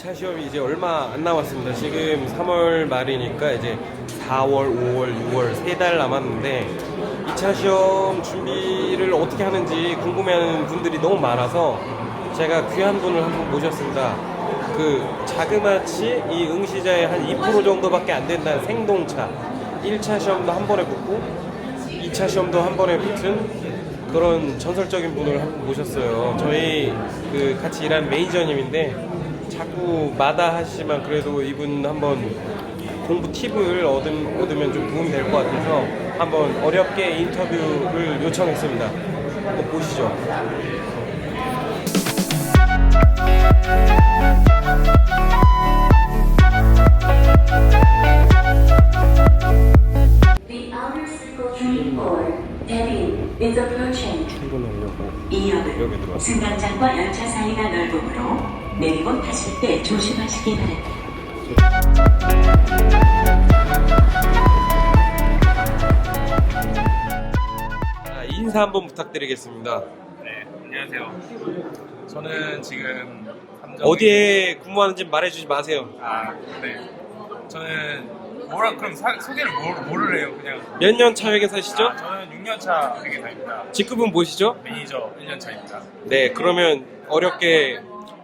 2차 시험이 이제 얼마 안 남았습니다. 지금 3월 말이니까 이제 4월, 5월, 6월 세 달 남았는데 2차 시험 준비를 어떻게 하는지 궁금해하는 분들이 너무 많아서 제가 귀한 분을 한 분 모셨습니다. 그 자그마치 이 응시자의 한 2% 정도밖에 안 된다는 생동차 1차 시험도 한 번에 붙고 2차 시험도 한 번에 붙은 그런 전설적인 분을 한 분 모셨어요. 저희 그 같이 일하는 매니저님인데 자꾸 마다하시지만 그래도 이분 한번 공부 팁을 얻으면, 얻으면 좀 도움이 될 것 같아서 한번 어렵게 인터뷰를 요청했습니다. 한번 보시죠. The outer circle train 4, Devin, is approaching. 출근하려고 이 여기 역은 들어왔습니다. 승강장과 열차 사이가 내리고 타실 때 조심하시기 바랍니다. 자, 인사 한번 부탁드리겠습니다. 네, 안녕하세요. 저는 지금 어디에 근무하는지 말해주지 마세요. 아, 네. 저는 뭐라 그럼 사- 소개를 뭐, 뭐를 해요? 그냥 몇 년 차 회계사시죠? 아, 저는 6년 차 회계사입니다. 직급은 뭐시죠? 매니저 1년 차입니다. 네, 그러면 어렵게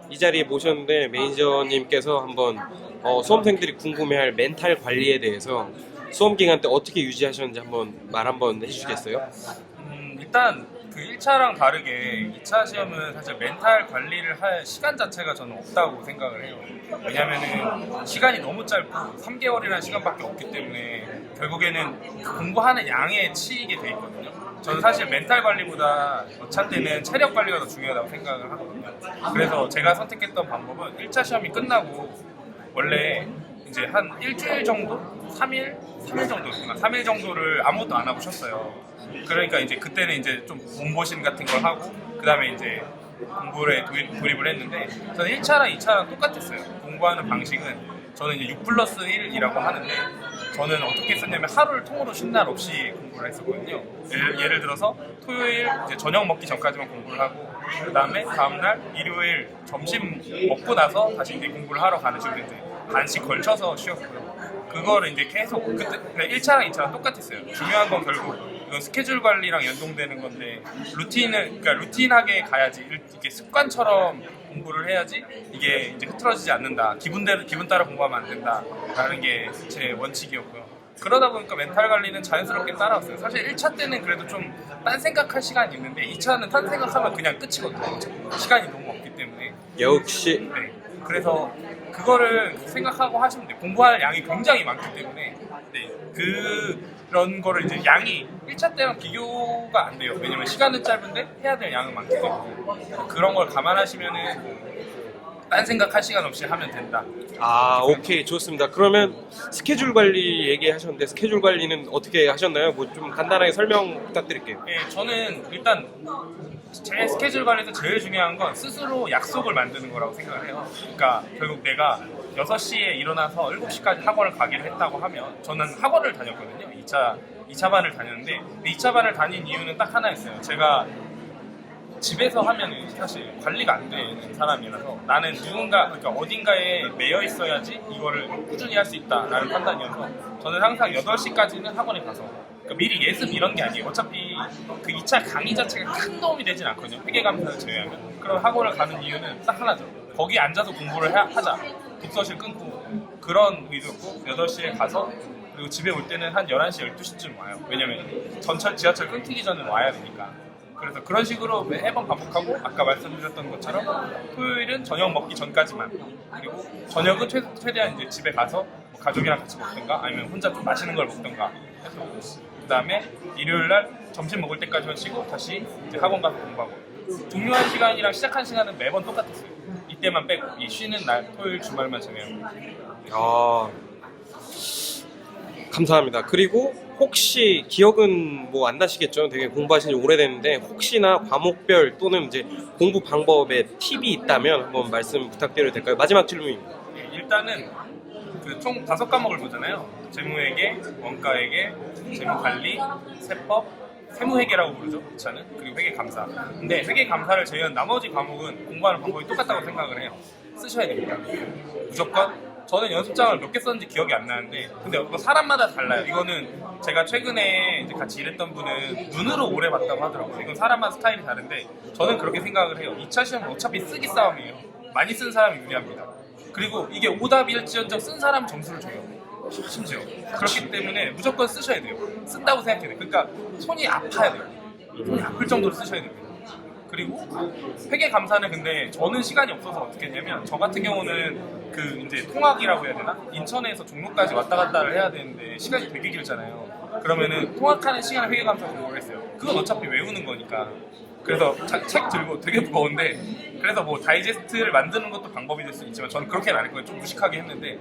이 자리에 모셨는데 매니저님께서 한번 어, 수험생들이 궁금해할 멘탈 관리에 대해서 수험 기간 때 어떻게 유지하셨는지 한번 말 한번 해주시겠어요? 음, 일단 그 1차랑 다르게 2차 시험은 사실 멘탈 관리를 할 시간 자체가 저는 없다고 생각을 해요. 왜냐면은 시간이 너무 짧고 3개월이라는 시간밖에 없기 때문에 결국에는 그 공부하는 양에 치이게 돼 있거든요. 저는 사실 멘탈 관리보다 2차 때는 체력 관리가 더 중요하다고 생각을 하거든요. 그래서 제가 선택했던 방법은 1차 시험이 끝나고 원래 이제 한 일주일 정도? 3일? 3일 정도였구나. 3일 정도를 아무것도 안 하고 쉬었어요. 그러니까 이제 그때는 이제 좀 몸보신 같은 걸 하고, 그 다음에 이제 공부에 도입, 돌입 을 했는데, 저는 1차랑 2차랑 똑같았어요. 공부하는 방식은 저는 이제 6 플러스 1이라고 하는데, 저는 어떻게 했었냐면 하루를 통으로 쉰 날 없이 공부를 했었거든요. 예를, 예를 들어서 토요일 이제 저녁 먹기 전까지만 공부를 하고, 그 다음에 다음날 일요일 점심 먹고 나서 다시 이제 공부를 하러 가는 식으로 이제 반씩 걸쳐서 쉬었고요. 그거를 이제 계속 그때 1차랑 2차랑 똑같았어요. 중요한 건 결국 이건 스케줄 관리랑 연동되는 건데 루틴을 그러니까 루틴하게 가야지 이렇게 습관처럼 공부를 해야지 이게 이제 흐트러지지 않는다. 기분대로 기분 따라 공부하면 안 된다라는 게 제 원칙이었고요. 그러다 보니까 멘탈 관리는 자연스럽게 따라왔어요. 사실 1차 때는 그래도 좀 딴 생각할 시간이 있는데 2차는 딴 생각하면 그냥 끝이거든요. 시간이 너무 없기 때문에. 역시 네. 그래서 그거를 생각하고 하시면 돼요. 공부할 양이 굉장히 많기 때문에 네. 그 런 거를 이제 양이 1차 때랑 비교가 안 돼요. 왜냐면 시간은 짧은데 해야 될 양은 많기 때문에 그런 걸 감안하시면은 딴 생각 할 시간 없이 하면 된다. 아 오케이 좋습니다. 그러면 스케줄 관리 얘기하셨는데 스케줄 관리는 어떻게 하셨나요? 뭐 좀 간단하게 설명 부탁드릴게요. 네, 저는 일단 제 스케줄 관리에서 제일 중요한 건 스스로 약속을 만드는 거라고 생각을 해요. 그러니까 결국 내가 6시에 일어나서 7시까지 학원을 가기로 했다고 하면 저는 학원을 다녔거든요. 2차, 2차 반을 다녔는데 2차 반을 다닌 이유는 딱 하나였어요. 제가 집에서 하면은 사실 관리가 안 되는 사람이라서 나는 누군가 그러니까 어딘가에 매여 있어야지 이거를 꾸준히 할 수 있다라는 판단이어서 저는 항상 8시까지는 학원에 가서 그러니까 미리 예습 이런 게 아니에요. 어차피 그 2차 강의 자체가 큰 도움이 되진 않거든요. 회계감사를 제외하면. 그럼 학원을 가는 이유는 딱 하나죠. 거기 앉아서 공부를 해- 하자. 독서실 끊고 그런 의도였고 8시에 가서 그리고 집에 올 때는 한 11시, 12시쯤 와요. 왜냐면 전철, 지하철 끊기기 전에 와야 되니까. 그래서 그런 식으로 매번 반복하고 아까 말씀드렸던 것처럼 토요일은 저녁 먹기 전까지만 그리고 저녁은 최, 최대한 이제 집에 가서 뭐 가족이랑 같이 먹던가 아니면 혼자 좀 맛있는 걸 먹던가 해서 그 다음에 일요일 날 점심 먹을 때까지만 쉬고 다시 이제 학원 가서 공부하고 종료한 시간이랑 시작한 시간은 매번 똑같았어요 이때만 빼고 이 쉬는 날 토요일 주말만 제외하고 아 감사합니다. 그리고 혹시 기억은 뭐 안 나시겠죠? 되게 공부하신 지 오래됐는데 혹시나 과목별 또는 이제 공부 방법에 팁이 있다면 한번 말씀 부탁드려도 될까요? 마지막 질문입니다. 예, 일단은 그 총 다섯 과목을 보잖아요. 재무회계, 원가회계, 재무관리, 세법, 세무회계라고 부르죠. 저는 그리고 회계감사. 근데 회계감사를 제외한 나머지 과목은 공부하는 방법이 똑같다고 생각을 해요. 쓰셔야 됩니다. 무조건 저는 연습장을 몇 개 썼는지 기억이 안 나는데 근데 이거 사람마다 달라요. 이거는 제가 최근에 같이 일했던 분은 눈으로 오래 봤다고 하더라고요. 이건 사람마다 스타일이 다른데 저는 그렇게 생각을 해요. 2차 시험은 어차피 쓰기 싸움이에요. 많이 쓴 사람이 유리합니다. 그리고 이게 오답일지언정 쓴 사람 점수를 줘요. 심지어 그렇기 때문에 무조건 쓰셔야 돼요. 쓴다고 생각해야 돼요. 그러니까 손이 아파야 돼요. 손이 아플 정도로 쓰셔야 됩니다. 그리고 회계 감사는 근데 저는 시간이 없어서 어떻게 했냐면 저 같은 경우는 그 이제 통학이라고 해야 되나 인천에서 종로까지 왔다 갔다를 해야 되는데 시간이 되게 길잖아요. 그러면은 통학하는 시간에 회계 감사 공부를 했어요. 그건 어차피 외우는 거니까. 그래서 차- 책 들고 되게 무거운데 그래서 뭐 다이제스트를 만드는 것도 방법이 될 수 있지만 저는 그렇게는 안 했거든요. 좀 무식하게 했는데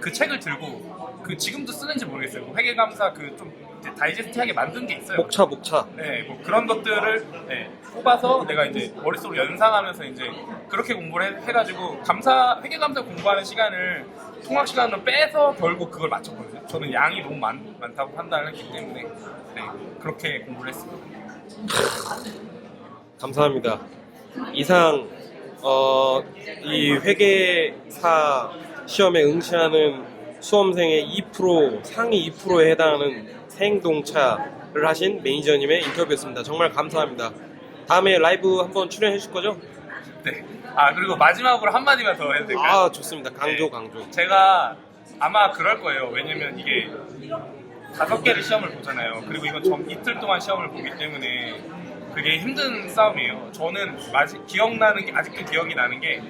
그 책을 들고 그 지금도 쓰는지 모르겠어요. 뭐 회계 감사 그 좀 다이제스트하게 만든 게 있어요. 목차 목차. 네, 뭐 그런 것들을 네, 뽑아서 내가 이제 머릿속으로 연상하면서 이제 그렇게 공부를 해, 가지고 감사 회계 감사 공부하는 시간을 통학 시간으로 빼서 결국 그걸 맞췄거든요. 저는 양이 너무 많, 많다고 판단을 했기 때문에 네, 그렇게 공부를 했습니다. 감사합니다. 이상 어, 이 회계사 시험에 응시하는 수험생의 2% 상위 2%에 해당하는 생동차를 하신 매니저님의 인터뷰였습니다. 정말 감사합니다. 다음에 라이브 한번 출연해 주실 거죠? 네. 아 그리고 마지막으로 한 마디만 더 해도 될까요? 아 좋습니다. 강조 네. 강조. 제가 아마 그럴 거예요. 왜냐면 이게 다섯 개를 시험을 보잖아요. 그리고 이건 전 이틀 동안 시험을 보기 때문에 그게 힘든 싸움이에요. 저는 마지, 기억나는 게 아직도 기억이 나는 게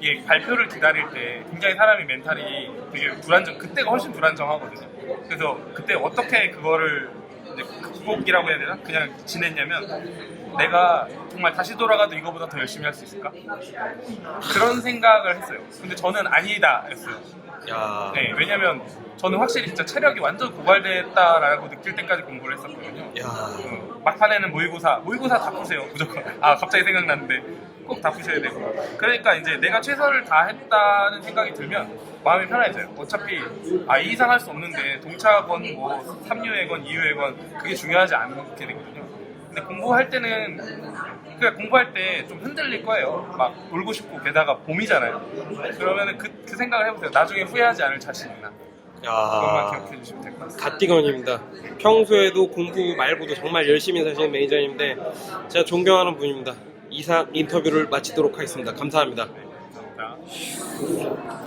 이게 발표를 기다릴 때 굉장히 사람이 멘탈이 되게 불안정 그때가 훨씬 불안정하거든요. 그래서 그때 어떻게 그거를 이제 극복이라고 해야 되나? 그냥 지냈냐면 내가 정말 다시 돌아가도 이거보다 더 열심히 할 수 있을까? 그런 생각을 했어요. 근데 저는 아니다 했어요. 야. 네, 왜냐면 저는 확실히 진짜 체력이 완전 고갈됐다라고 느낄 때까지 공부를 했었거든요. 야. 어, 막판에는 모의고사, 모의고사 다 푸세요, 무조건. 아, 갑자기 생각났는데 꼭 다 푸셔야 되고. 그러니까 이제 내가 최선을 다했다는 생각이 들면 마음이 편해져요. 어차피 아, 이 이상 할 수 없는데 동차건 뭐 3유회건 2유회건 그게 중요하지 않게 되거든요. 근데 공부할 때는 그러니까 공부할 때 좀 흔들릴 거예요. 막 놀고 싶고 게다가 봄이잖아요. 그러면은 그, 그 생각을 해보세요. 나중에 후회하지 않을 자신 있나? 그것만 야. 기억해 주시면 될 것 같습니다. 가띠건입니다. 평소에도 공부 말고도 정말 열심히 사시는 매니저인데 제가 존경하는 분입니다. 이상 인터뷰를 마치도록 하겠습니다. 감사합니다. 감사합니다.